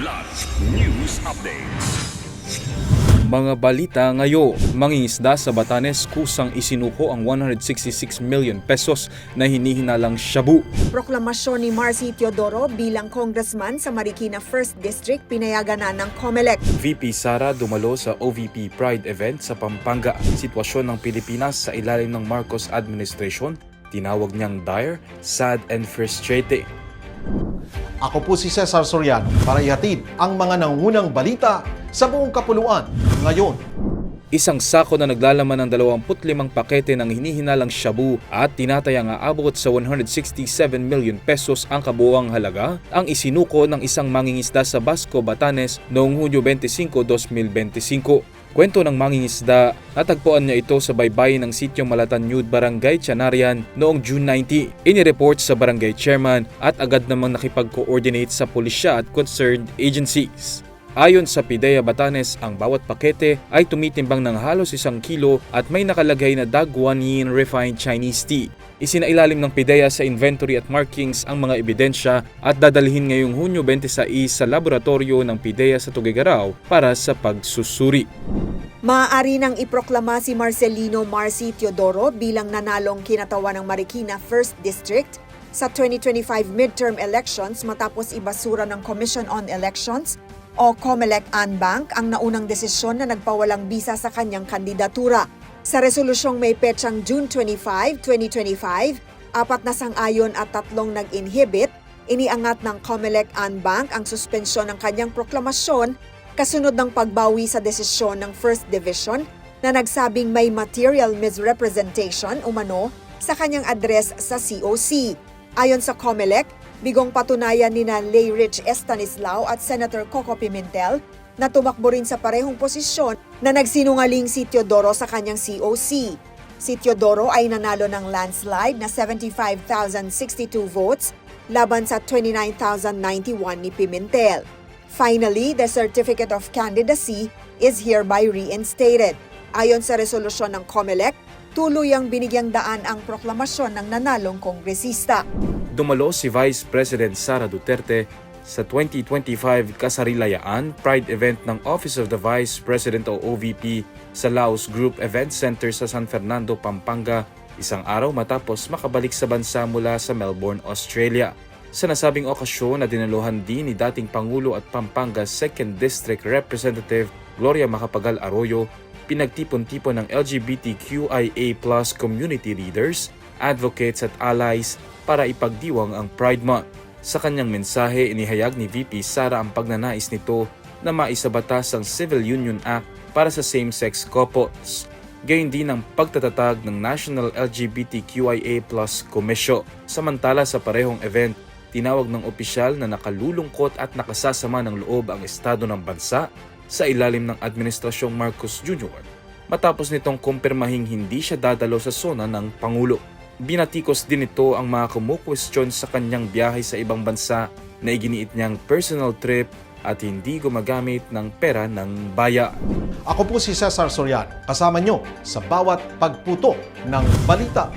Kidlat News Updates. Mga balita ngayon, mangingisda sa Batanes kusang isinuko ang 166 million pesos na hinihinalang shabu. Proklamasyon ni Marcy Teodoro bilang congressman sa Marikina 1st District pinayagan na ng COMELEC. VP Sara dumalo sa OVP Pride event sa Pampanga. Sitwasyon ng Pilipinas sa ilalim ng Marcos administration, tinawag niyang dire, sad and frustrating. Ako po si Cesar Soriano para ihatid ang mga nangunang balita sa buong kapuluan ngayon. Isang sako na naglalaman ng 25 pakete ng hinihinalang shabu at tinatayang aabot sa 167 million pesos ang kabuuang halaga ang isinuko ng isang mangingisda sa Basco, Batanes noong Hunyo 25, 2025. Kwento ng mangingisda, natagpuan niya ito sa baybayin ng sityong Malatanyud, Barangay Chanarian noong June 90. Inireport sa barangay chairman at agad namang nakipag-coordinate sa pulisya at concerned agencies. Ayon sa Pidea Batanes, ang bawat pakete ay tumitimbang ng halos isang kilo at may nakalagay na Dagwan Yin Refined Chinese Tea. Isinailalim ng Pidea sa inventory at markings ang mga ebidensya at dadalhin ngayong Hunyo 26 sa laboratorio ng Pidea sa Tugigaraw para sa pagsusuri. Maaari nang iproklama si Marcelino Marcy Teodoro bilang nanalong kinatawa ng Marikina 1st District sa 2025 midterm elections matapos ibasura ng Commission on Elections o COMELEC Anbank ang naunang desisyon na nagpawalang bisa sa kanyang kandidatura. Sa resolusyong may petsang June 25, 2025, apat na sang-ayon at tatlong nag-inhibit, iniangat ng COMELEC Anbank ang suspensyon ng kanyang proklamasyon kasunod ng pagbawi sa desisyon ng First Division na nagsabing may material misrepresentation umano sa kanyang address sa COC. Ayon sa COMELEC, bigong patunayan ni na Lay Rich Estanislao at Senator Coco Pimentel na tumakbo rin sa parehong posisyon na nagsinungaling si Teodoro sa kanyang COC. Si Teodoro ay nanalo ng landslide na 75,062 votes laban sa 29,091 ni Pimentel. Finally, the Certificate of Candidacy is hereby reinstated. Ayon sa resolusyon ng COMELEC, tuluyang binigyang daan ang proklamasyon ng nanalong kongresista. Dumalo si Vice President Sara Duterte sa 2025 Kasarilayaan Pride event ng Office of the Vice President o OVP sa Laos Group Event Center sa San Fernando, Pampanga, isang araw matapos makabalik sa bansa mula sa Melbourne, Australia. Sa nasabing okasyon na dinaluhan din ni dating Pangulo at Pampanga 2nd District Representative Gloria Macapagal Arroyo, pinagtipon-tipon ng LGBTQIA community leaders, advocates at allies para ipagdiwang ang Pride Month. Sa kanyang mensahe, inihayag ni VP Sara ang pagnanais nito na maisabatas ang Civil Union Act para sa same-sex couples. Gayon din ang pagtatatag ng National LGBTQIA Plus Commission. Samantala sa parehong event, tinawag ng opisyal na nakalulungkot at nakasasama ng loob ang estado ng bansa sa ilalim ng Administrasyong Marcos Jr. matapos nitong kumpirmahing hindi siya dadalo sa sona ng Pangulo. Binatikos din ito ang mga kumukwestiyon sa kanyang biyahe sa ibang bansa na iginiit niyang personal trip at hindi gumagamit ng pera ng baya. Ako po si Cesar Soriano, kasama nyo sa bawat pagputo ng balita.